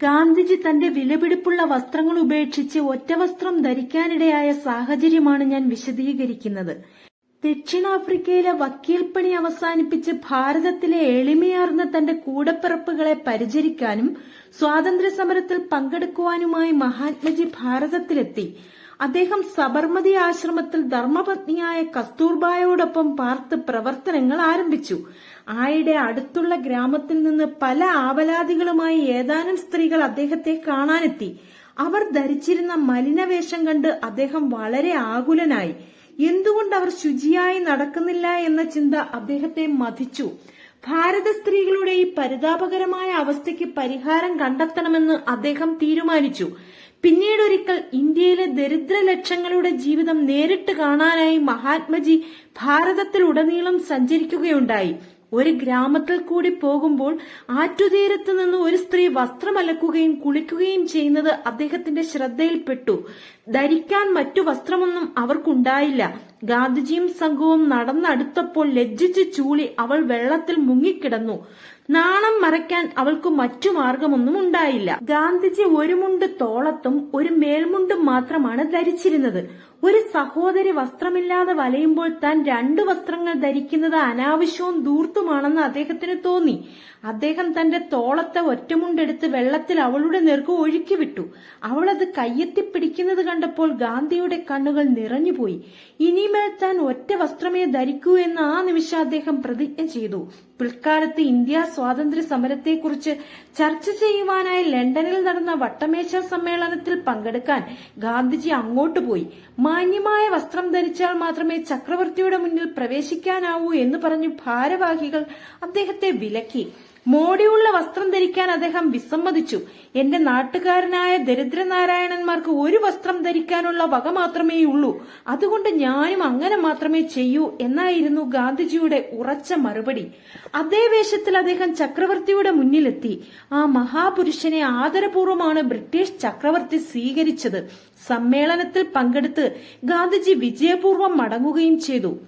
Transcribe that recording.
ഗാന്ധിജി തന്റെ വിലപിടിപ്പുള്ള വസ്ത്രങ്ങൾ ഉപേക്ഷിച്ച് ഒറ്റവസ്ത്രം ധരിക്കാനിടയായ സാഹചര്യമാണ് ഞാൻ വിശദീകരിക്കുന്നത്. ദക്ഷിണാഫ്രിക്കയിലെ വക്കീൽപ്പണി അവസാനിപ്പിച്ച് ഭാരതത്തിലെ എളിമയാർന്ന തന്റെ കൂടപ്പിറപ്പുകളെ പരിചരിക്കാനും സ്വാതന്ത്ര്യ സമരത്തിൽ പങ്കെടുക്കുവാനുമായി മഹാത്മജി ഭാരതത്തിലെത്തി. അദ്ദേഹം സബർമതി ആശ്രമത്തിൽ ധർമ്മപത്നിയായ കസ്തൂർബായോടൊപ്പം പാർത്ത് പ്രവർത്തനങ്ങൾ ആരംഭിച്ചു. ആയിടെ അടുത്തുള്ള ഗ്രാമത്തിൽ നിന്ന് പല ആവലാതികളുമായി ഏതാനും സ്ത്രീകൾ അദ്ദേഹത്തെ കാണാനെത്തി. അവർ ധരിച്ചിരുന്ന മലിനവേഷം കണ്ട് അദ്ദേഹം വളരെ ആകുലനായി. എന്തുകൊണ്ട് അവർ ശുചിയായി നടക്കുന്നില്ല എന്ന ചിന്ത അദ്ദേഹത്തെ മതിച്ചു ഭാരത സ്ത്രീകളുടെ ഈ പരിതാപകരമായ അവസ്ഥയ്ക്ക് പരിഹാരം കണ്ടെത്തണമെന്ന് അദ്ദേഹം തീരുമാനിച്ചു. പിന്നീടൊരിക്കൽ ഇന്ത്യയിലെ ദരിദ്ര ലക്ഷങ്ങളുടെ ജീവിതം നേരിട്ട് കാണാനായി മഹാത്മജി ഭാരതത്തിലുടനീളം സഞ്ചരിക്കുകയുണ്ടായി. ഒരു ഗ്രാമത്തിൽ കൂടി പോകുമ്പോൾ ആറ്റുതീരത്ത് നിന്ന് ഒരു സ്ത്രീ വസ്ത്രമലക്കുകയും കുളിക്കുകയും ചെയ്യുന്നത് അദ്ദേഹത്തിന്റെ ശ്രദ്ധയിൽപ്പെട്ടു. ധരിക്കാൻ മറ്റു വസ്ത്രമൊന്നും അവർക്കുണ്ടായില്ല. ഗാന്ധിജിയും സംഘവും നടന്നടുത്തപ്പോൾ ലജ്ജിച്ച് ചൂളി അവൾ വെള്ളത്തിൽ മുങ്ങിക്കിടന്നു. നാണം മറയ്ക്കാൻ അവൾക്ക് മറ്റു മാർഗമൊന്നും ഉണ്ടായില്ല. ഗാന്ധിജി ഒരു മുണ്ട് തോളത്തും ഒരു മേൽമുണ്ടും മാത്രമാണ് ധരിച്ചിരുന്നത്. ഒരു സഹോദരി വസ്ത്രമില്ലാതെ വലയുമ്പോൾ താൻ രണ്ടു വസ്ത്രങ്ങൾ ധരിക്കുന്നത് അനാവശ്യവും ദൂർത്തുമാണെന്ന് അദ്ദേഹത്തിന് തോന്നി. അദ്ദേഹം തന്റെ തോളത്തെ ഒറ്റമുണ്ടെടുത്ത് വെള്ളത്തിൽ അവളുടെ നേർക്ക് ഒഴുക്കി വിട്ടു അവളത് കയ്യെത്തി പിടിക്കുന്നത് കണ്ടപ്പോൾ ഗാന്ധിയുടെ കണ്ണുകൾ നിറഞ്ഞുപോയി. ഇനിമേൽ താൻ ഒറ്റ വസ്ത്രമേ ധരിക്കൂ എന്ന് ആ നിമിഷം അദ്ദേഹം പ്രതിജ്ഞ ചെയ്തു. പിൽക്കാലത്ത് ഇന്ത്യ സ്വാതന്ത്ര്യ സമരത്തെക്കുറിച്ച് ചർച്ച ചെയ്യുവാനായി ലണ്ടനിൽ നടന്ന വട്ടമേശ സമ്മേളനത്തിൽ പങ്കെടുക്കാൻ ഗാന്ധിജി അങ്ങോട്ട് പോയി. മാന്യമായ വസ്ത്രം ധരിച്ചാൽ മാത്രമേ ചക്രവർത്തിയുടെ മുന്നിൽ പ്രവേശിക്കാനാവൂ എന്ന് പറഞ്ഞു ഭാരവാഹികൾ അദ്ദേഹത്തെ വിലക്കി. മോടിയുള്ള വസ്ത്രം ധരിക്കാൻ അദ്ദേഹം വിസമ്മതിച്ചു. എന്റെ നാട്ടുകാരനായ ദരിദ്രനാരായണന്മാർക്ക് ഒരു വസ്ത്രം ധരിക്കാനുള്ള വക മാത്രമേ ഉള്ളൂ. അതുകൊണ്ട് ഞാനും അങ്ങനെ മാത്രമേ ചെയ്യൂ എന്നായിരുന്നു ഗാന്ധിജിയുടെ ഉറച്ച മറുപടി. അതേ വേഷത്തിൽ അദ്ദേഹം ചക്രവർത്തിയുടെ മുന്നിലെത്തി. ആ മഹാപുരുഷനെ ആദരപൂർവമാണ് ബ്രിട്ടീഷ് ചക്രവർത്തി സ്വീകരിച്ചത്. സമ്മേളനത്തിൽ പങ്കെടുത്ത് ഗാന്ധിജി വിജയപൂർവം മടങ്ങുകയും ചെയ്തു.